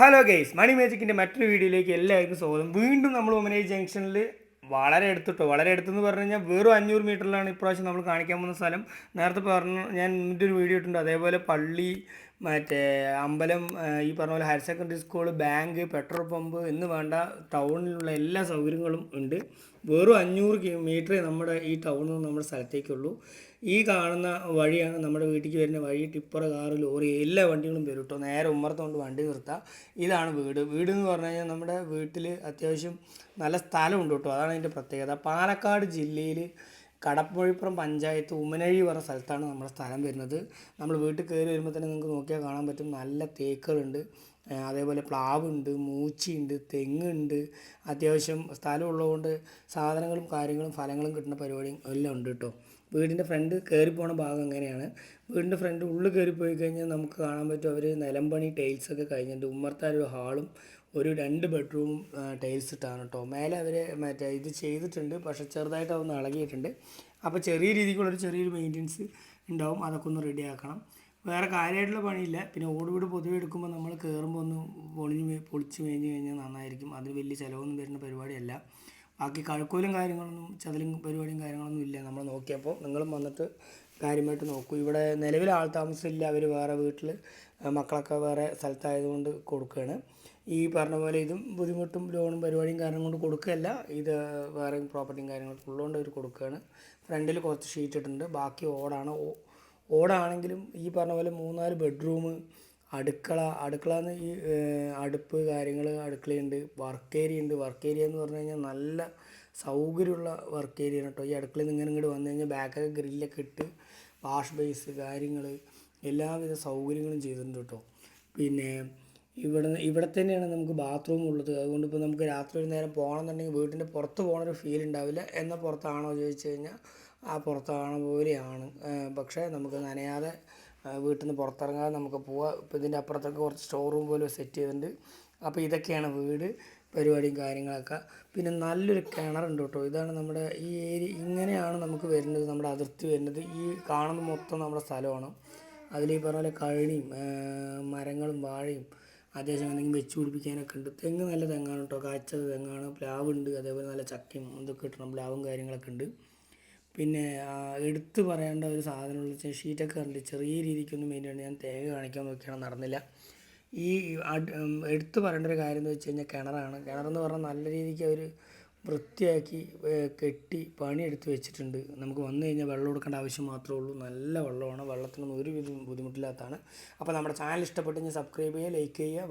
Hello guys മണി മാജിക്കിന്റെ മറ്റൊരു വീഡിയോയിലേക്ക് എല്ലാവർക്കും സ്വാഗതം. വീണ്ടും നമ്മൾ ഒമനേജ് ജംഗ്ഷനിൽ വളരെ അടുത്തിട്ടോ വളരെ അടുത്തെന്ന് പറഞ്ഞു കഴിഞ്ഞാൽ വെറും അഞ്ഞൂറ് മീറ്ററിലാണ് ഇപ്രാവശ്യം നമ്മൾ കാണിക്കാൻ പോകുന്ന സ്ഥലം. നേരത്തെ പറഞ്ഞു ഞാൻ മുന്നേ ഒരു വീഡിയോ ഇട്ടുണ്ട് അതേപോലെ പള്ളി മറ്റേ അമ്പലം ഈ പറഞ്ഞ പോലെ higher secondary school bank petrol pump എന്ന് വേണ്ട ടൗണിലുള്ള എല്ലാ സൗകര്യങ്ങളും ഉണ്ട്. വെറും അഞ്ഞൂറ് മീറ്റർ നമ്മുടെ ഈ ടൗണിൽ നിന്ന് നമ്മുടെ സ്ഥലത്തേക്കുള്ളൂ. ഈ കാണുന്ന വഴിയാണ് നമ്മുടെ വീട്ടിലേക്ക് വരുന്ന വഴി ടിപ്പർ കാറ് ലോറി എല്ലാ വണ്ടികളും വരും കേട്ടോ നേരെ ഉമ്മർത്തുകൊണ്ട് വണ്ടി നിർത്താം. ഇതാണ് വീട്. വീട് എന്ന് പറഞ്ഞു കഴിഞ്ഞാൽ നമ്മുടെ വീട്ടിൽ അത്യാവശ്യം നല്ല സ്ഥലമുണ്ട് കേട്ടോ അതാണ് അതിന്റെ പ്രത്യേകത. പാലക്കാട് ജില്ലയിൽ കടപ്പുഴപ്പുറം പഞ്ചായത്ത് ഉമനഴി പറഞ്ഞ സ്ഥലത്താണ് നമ്മുടെ സ്ഥലം വരുന്നത്. നമ്മൾ വീട്ടിൽ കയറി വരുമ്പോൾ തന്നെ നിങ്ങൾക്ക് നോക്കിയാൽ കാണാൻ പറ്റും. നല്ല തേക്കുകളുണ്ട്. അതേപോലെ പ്ലാവുണ്ട് മൂച്ചിയുണ്ട് തെങ്ങുണ്ട്. അത്യാവശ്യം സ്ഥലമുള്ളതുകൊണ്ട് സാധനങ്ങളും കാര്യങ്ങളും ഫലങ്ങളും കിട്ടുന്ന പരിപാടിയും എല്ലാം ഉണ്ട് കേട്ടോ. വീടിന്റെ ഫ്രണ്ട് കയറി പോണ ഭാഗം അങ്ങനെയാണ് വീടിന്റെ ഫ്രണ്ട് ഉള്ളിൽ കയറി പോയി കഴിഞ്ഞാൽ നമുക്ക് കാണാൻ പറ്റും അവർ നിലമ്പണി ടൈൽസൊക്കെ കഴിഞ്ഞിട്ട് ഉമ്മർത്താൻ ഒരു ഹാളും ഒരു രണ്ട് ബെഡ്റൂം ടൈൽസ് ഇട്ടാണ് കേട്ടോ മേലെ അവർ മറ്റേ ഇത് ചെയ്തിട്ടുണ്ട് പക്ഷേ ചെറുതായിട്ട് അതൊന്ന് ഇളകിയിട്ടുണ്ട്. അപ്പോൾ ചെറിയ രീതിക്കുള്ളൊരു ചെറിയൊരു മെയിന്റനൻസ് ഉണ്ടാവും അതൊക്കെ ഒന്ന് റെഡി ആക്കണം. വേറെ കാര്യമായിട്ടുള്ള പണിയില്ല. പിന്നെ ഓടുവീട് പൊതുവെ എടുക്കുമ്പോൾ നമ്മൾ കയറുമ്പോൾ ഒന്ന് പൊളിഞ്ഞ് പൊളിച്ച് മേഞ്ഞ് കഴിഞ്ഞാൽ നന്നായിരിക്കും. അതിന് വലിയ ചിലവൊന്നും വരുന്ന പരിപാടിയല്ല. ബാക്കി കഴുക്കോലും കാര്യങ്ങളൊന്നും ചതലും പരിപാടിയും കാര്യങ്ങളൊന്നും ഇല്ല. നമ്മൾ നോക്കിയപ്പോൾ നിങ്ങളും വന്നിട്ട് കാര്യമായിട്ട് നോക്കും. ഇവിടെ നിലവിൽ ആൾ താമസമില്ല. അവർ വേറെ വീട്ടിൽ മക്കളൊക്കെ വേറെ സ്ഥലത്തായതുകൊണ്ട് കൊടുക്കുകയാണ്. ഈ പറഞ്ഞ പോലെ ഇതും ബുദ്ധിമുട്ടും ലോണും പരിപാടിയും കാരണം കൊണ്ട് കൊടുക്കുകയല്ല. ഇത് വേറെ പ്രോപ്പർട്ടിയും കാര്യങ്ങളൊക്കെ ഉള്ളതുകൊണ്ട് അവർ കൊടുക്കുകയാണ്. ഫ്രണ്ടിൽ കുറച്ച് ഷീറ്റ് ഇട്ടിട്ടുണ്ട്. ബാക്കി ഓടാണ്. ഓടാണെങ്കിലും ഈ പറഞ്ഞ പോലെ മൂന്നാൽ ബെഡ്റൂം അടുക്കള അടുക്കള എന്ന് ഈ അടുപ്പ് കാര്യങ്ങൾ അടുക്കളയുണ്ട് വർക്ക് ഏരിയ ഉണ്ട് വർക്ക് ഏരിയ എന്ന് പറഞ്ഞു കഴിഞ്ഞാൽ നല്ല സൗകര്യമുള്ള വർക്ക് ഏരിയ കേട്ടോ ഈ അടുക്കളയിൽ നിന്ന് ഇങ്ങനെ ഇങ്ങോട്ട് വന്നു കഴിഞ്ഞാൽ ബാക്കൊക്കെ ഗ്രില്ലൊക്കെ ഇട്ട് വാഷ് ബേസ് കാര്യങ്ങൾ എല്ലാവിധ സൗകര്യങ്ങളും ചെയ്തിട്ടുണ്ട് കേട്ടോ പിന്നെ ഇവിടെ ഇവിടെ തന്നെയാണ് നമുക്ക് ബാത്റൂം ഉള്ളത്. അതുകൊണ്ട് ഇപ്പോൾ നമുക്ക് രാത്രി ഒരു നേരം പോകണമെന്നുണ്ടെങ്കിൽ വീട്ടിന്റെ പുറത്ത് പോകണൊരു ഫീൽ ഉണ്ടാവില്ല എന്നാൽ പുറത്താണോ ചോദിച്ചു കഴിഞ്ഞാൽ ആ പുറത്താണോ പോലെയാണ്. പക്ഷേ നമുക്ക് നനയാതെ വീട്ടിൽ നിന്ന് പുറത്തിറങ്ങാതെ നമുക്ക് പോവാം. ഇപ്പോൾ ഇതിന്റെ അപ്പുറത്തൊക്കെ കുറച്ച് സ്റ്റോർ റൂം പോലെ സെറ്റ് ചെയ്തിട്ടുണ്ട്. അപ്പോൾ ഇതൊക്കെയാണ് വീട് പരിപാടിയും കാര്യങ്ങളൊക്കെ. പിന്നെ നല്ലൊരു കിണറുണ്ട് കേട്ടോ. ഇതാണ് നമ്മുടെ ഈ ഏരിയ ഇങ്ങനെയാണ് നമുക്ക് വരുന്നത് നമ്മുടെ അതിർത്തി വരുന്നത്. ഈ കാണുന്ന മൊത്തം നമ്മുടെ സ്ഥലമാണ്. അതിൽ ഈ പറഞ്ഞ പോലെ കഴിണിയും മരങ്ങളും വാഴയും അത്യാവശ്യം എന്തെങ്കിലും വെച്ച് പിടിപ്പിക്കാനൊക്കെ ഉണ്ട്. തെങ്ങ് നല്ല തെങ്ങാണ് കേട്ടോ. കാച്ചത് തെങ്ങാണ്. പ്ലാവുണ്ട്. അതേപോലെ നല്ല ചക്കയും ഇതൊക്കെ കിട്ടണം പ്ലാവും കാര്യങ്ങളൊക്കെ ഉണ്ട്. പിന്നെ എടുത്തു പറയേണ്ട ഒരു സാധനമുള്ള ഷീറ്റൊക്കെ കണ്ടില്ല? ചെറിയ രീതിക്കൊന്നും വേണ്ടിയാണ് ഞാൻ തേങ്ങ കാണിക്കാൻ നോക്കിയാണ് നടന്നില്ല. ഈ എടുത്തു പറയേണ്ട ഒരു കാര്യം എന്ന് വെച്ച് കഴിഞ്ഞാൽ കിണറാണ്. കിണറെന്ന് പറഞ്ഞാൽ നല്ല രീതിക്ക് അവർ വൃത്തിയാക്കി കെട്ടി പണിയെടുത്ത് വെച്ചിട്ടുണ്ട്. നമുക്ക് വന്നു കഴിഞ്ഞാൽ വെള്ളം കൊടുക്കേണ്ട ആവശ്യം മാത്രമേ ഉള്ളൂ. നല്ല വെള്ളമാണ്. വെള്ളത്തിനൊന്നും ഒരു ബുദ്ധിമുട്ടില്ലാത്തതാണ്. അപ്പോൾ നമ്മുടെ ചാനൽ ഇഷ്ടപ്പെട്ടെങ്കിൽ സബ്സ്ക്രൈബ് ചെയ്യുക ലൈക്ക് ചെയ്യുക.